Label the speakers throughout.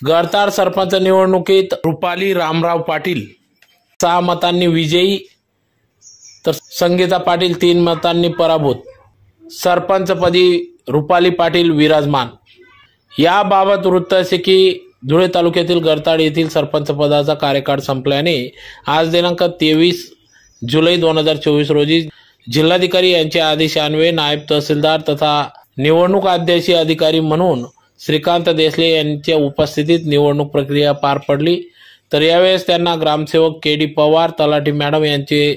Speaker 1: गरतार सरपंच निवडणुकीत रुपाली रामराव पाटील सहा मतांनी विजयी तर संगीता पाटील तीन मतांनी पराभूत. सरपंचपदी रुपाली पाटील विराजमान. याबाबत वृत्त असे की धुळे तालुक्यातील गरताड येथील सरपंच पदाचा कार्यकाळ संपल्याने आज दिनांक तेवीस जुलै दोन हजार चोवीस रोजी जिल्हाधिकारी यांच्या आदेशान्वये नायब तहसीलदार तथा निवडणूक आद्याशी अधिकारी म्हणून श्रीकांत देसले यांच्या उपस्थितीत निवडणूक प्रक्रिया पार पडली. तर यावेळेस त्यांना ग्रामसेवक के डी पवार तलाठी मॅडम यांचे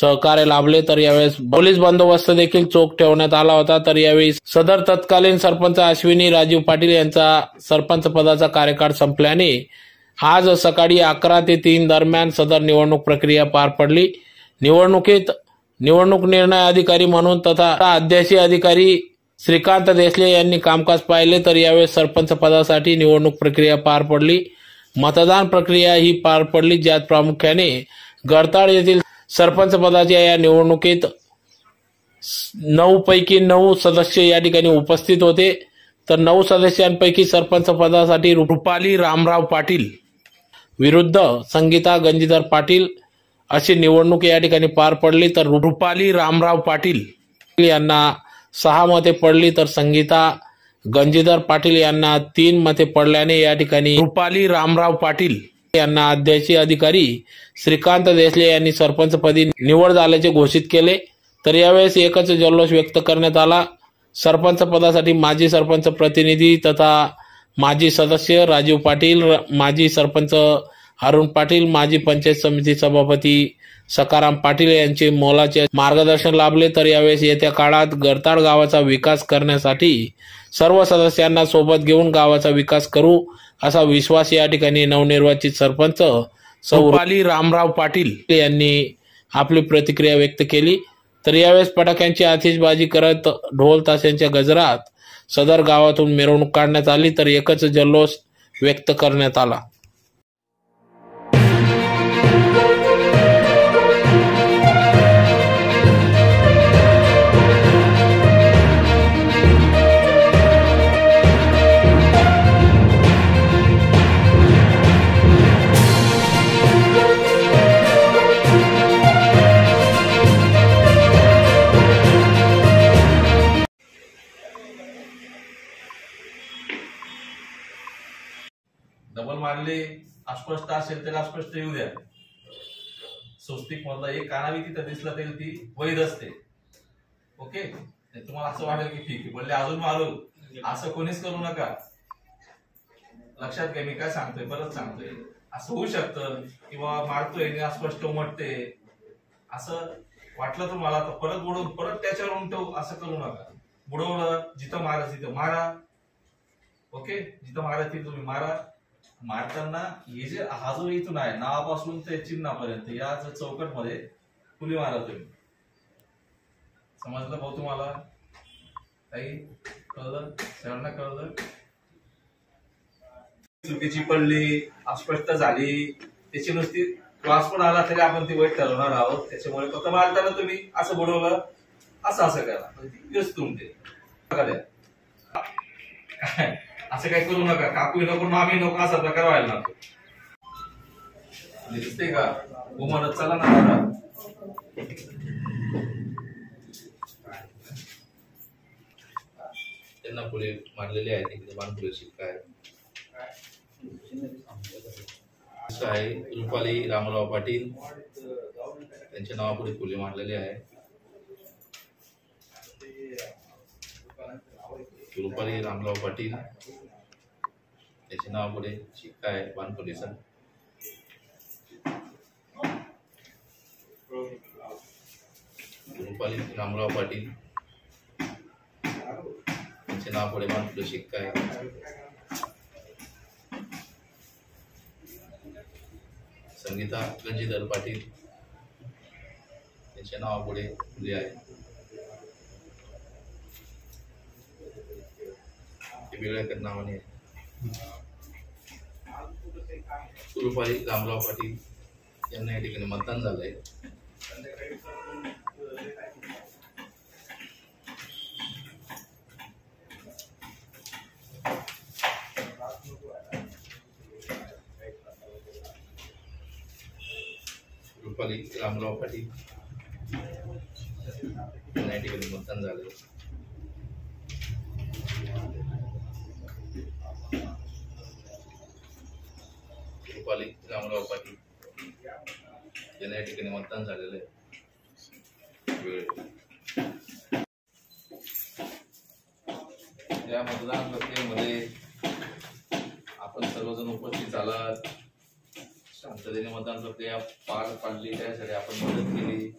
Speaker 1: सहकार्य लाभले. तर यावेळेस पोलीस बंदोबस्त देखील चोख ठेवण्यात आला होता. तर यावेळी सदर तत्कालीन सरपंच अश्विनी राजीव पाटील यांचा सरपंच पदाचा कार्यकाळ संपल्याने आज सकाळी अकरा ते तीन दरम्यान सदर निवडणूक प्रक्रिया पार पडली. निवडणुकीत निवडणूक निर्णय अधिकारी म्हणून तथा अध्याशी अधिकारी श्रीकांत देसले यांनी कामकाज पाहिले तर यावेळी सरपंच पदासाठी निवडणूक प्रक्रिया पार पडली. मतदान प्रक्रिया ही पार पडली ज्यात प्रामुख्याने गडताळ येथील सरपंच पदाच्या या निवडणुकीत नऊ पैकी नऊ सदस्य या ठिकाणी उपस्थित होते. तर नऊ सदस्यांपैकी सरपंच पदासाठी रुपाली रामराव पाटील विरुद्ध संगीता गंजीधर पाटील अशी निवडणूक या ठिकाणी पार पडली. तर रुपाली रामराव पाटील यांना सहा मते पडली तर संगीता गंजीधर पाटील यांना तीन मते पडल्याने या ठिकाणी रुपाली रामराव पाटील यांना अध्याशी अधिकारी श्रीकांत देसले यांनी सरपंचपदी निवड झाल्याचे घोषित केले. तर यावेळेस एकच जल्लोष व्यक्त करण्यात आला. सरपंच पदासाठी माजी सरपंच प्रतिनिधी तथा माजी सदस्य राजीव पाटील माजी सरपंच अरुण पाटील माजी पंचायत समिती सभापती सकाराम पाटील यांचे मोलाचे मार्गदर्शन लाभले तर यावेळेस येत्या काळात गरताड गावाचा विकास करण्यासाठी सर्व सदस्यांना सोबत घेऊन गावाचा विकास करू असा विश्वास या ठिकाणी नवनिर्वाचित सरपंच सौपाली रामराव पाटील यांनी आपली प्रतिक्रिया व्यक्त केली. तर यावेळेस फटाक्यांची आतिषबाजी करत ढोल ताशांच्या गजरात सदर गावातून मिरवणूक काढण्यात आली तर एकच जल्लोष व्यक्त करण्यात आला.
Speaker 2: मांडले अस्पष्ट असेल तर अस्पष्ट येऊ द्या. स्वस्तिक मधला एक कानावी तिथं दिसला तरी ती वैध असते. ओके? तुम्हाला असं वाटेल की ठीक आहे. बोलले अजून मारू. असं कोणीच करू नका. लक्षात घ्या मी काय सांगतोय परत सांगतोय. असं होऊ शकतं किंवा मारतोय अस्पष्ट उमटते. असं वाटलं तुम्हाला तर परत बुडवून परत त्याच्यावर उमटवू असं करू नका. बुडवलं जिथं मारा तिथं मारा. ओके? जिथं मारा तिथं तुम्ही मारा. मारताना हे जे हा जो इथून आहे नावापासून ते चिन्हापर्यंत या जर चौकटमध्ये फुली मारा तुम्ही? समजलं भाऊ तुम्हाला? काही कळलं? सरांना कळलं? चुकीची पडली अस्पष्ट झाली त्याची नुसती क्लास पण आला तरी आपण ती वाईट ठरवणार आहोत. त्याच्यामुळे फक्त मारताना तुम्ही असं बुडवलं असं असं करा. म्हणजे ती व्यस्त तुमचे असं काही करू नका. काकू नको मामी नको असा प्रकार व्हायला नको म्हणजे दिसते का? उमरत चला ना आता.
Speaker 3: त्यांना पुढे मांडलेले आहेत इकडे बाणपुरे शिक्का आहे असं आहे रुपाली रामराव पाटील. त्यांच्या नावापुढे फुले मांडलेले आहे रुपाली रामराव पाटील. त्याच्या नावापुढे शिक्का आहे बाणपुरेचा रुपाली रामराव पाटील. त्यांच्या नावापुढे बाणपुरे शिक्का आहे संगीता गंजीधर पाटील. त्यांच्या नावापुढे पुढे आहे. टिबेळकर नावाने. सुरूपाई रामराव पाटील यांना या ठिकाणी मतदान झालं आहे रुपाली रामराव पाटील या ठिकाणी मतदान झालं आहे रुपाली रामराव पाटील. यांना या ठिकाणी मतदान झालेलं आहे. या मतदान प्रक्रियेमध्ये आपण सर्वजण उपस्थित झालात. शांततेने मतदान प्रक्रिया पार पाडली त्यासाठी आपण मदत केली.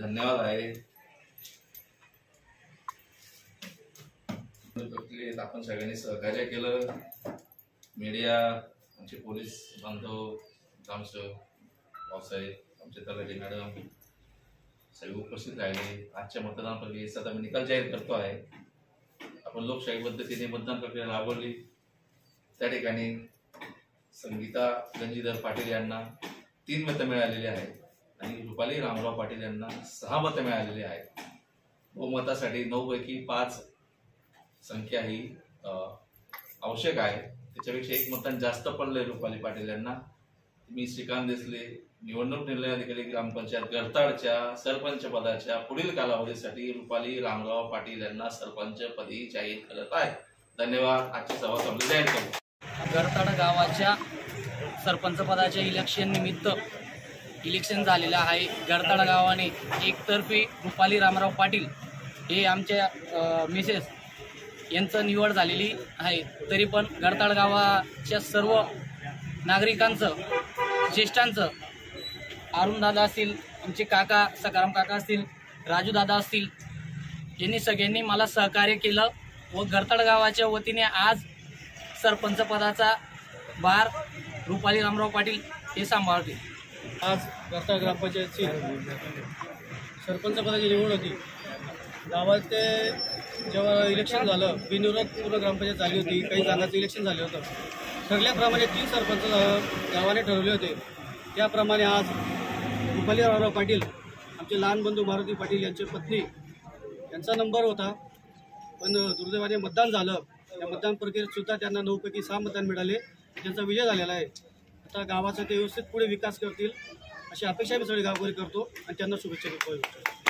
Speaker 3: धन्यवाद आहे. प्रक्रियेत आपण सगळ्यांनी सहकार्य केलं. मीडिया आमचे पोलीस बांधव ग्रामसेवक भाऊसाहेब आमचे तलाठी मॅडम सगळे उपस्थित राहिले. आजच्या मतदान प्रक्रियेचा आम्ही निकाल जाहीर करतो आहे. आपण लोकशाही पद्धतीने मतदान प्रक्रिया राबवली. त्या ठिकाणी संगीता गंजीधर पाटील यांना तीन मतं मिळालेली आहेत आणि रुपाली रामराव पाटील यांना सहा मतं मिळालेली आहेत. बहुमतासाठी नऊपैकी पाच संख्या ही आवश्यक आहे. त्याच्यापेक्षा एक मतांनी जास्त पडलंय रुपाली पाटील यांना. मी श्रीकांत देसले निवडणूक निर्णय अधिकारी ग्रामपंचायत गरताडच्या सरपंच पदाच्या पुढील कालावधीसाठी रुपाली रामराव पाटील यांना सरपंच पदी जाहीर करत आहे धन्यवाद. आजची सभा संपली. जाहीर करू
Speaker 4: गरताड गावाच्या सरपंच पदाच्या इलेक्शन निमित्त इलेक्शन झालेलं आहे. गरताड गावाने एकतर्फी रुपाली रामराव पाटील हे आमच्या मिसेस यांचं निवड झालेली आहे. तरी पण गडताळ गावाच्या सर्व नागरिकांचं ज्येष्ठांचं अरुणदादा असतील आमचे काका सकाराम काका असतील राजूदादा असतील यांनी सगळ्यांनी मला सहकार्य केलं व गडताळ गावाच्या वतीने आज सरपंच पदाचा भार रुपाली रामराव पाटील हे सांभाळतील.
Speaker 5: आज गडताळ ग्रामपंचायतची सरपंच पदाची निवड होती. गावात जेव्हा इलेक्शन झालं बिनविरोध पूर्ण ग्रामपंचायत झाली होती काही जागाचं इलेक्शन झालं होतं. ठरल्याप्रमाणे तीन सरपंच गावाने ठरवले होते. त्याप्रमाणे आज रुपाली रावराव पाटील आमचे लहान बंधू मारुती पाटील यांची पत्नी यांचा नंबर होता. पण दुर्दैवाने मतदान झालं. त्या मतदान प्रक्रियेत सुद्धा त्यांना नऊपैकी सहा मतदान मिळाले. त्यांचा विजय झालेला आहे. आता गावाचा ते व्यवस्थित पुढे विकास करतील अशी अपेक्षा मी सगळे गावकरी करतो. आणि त्यांना शुभेच्छा देतो.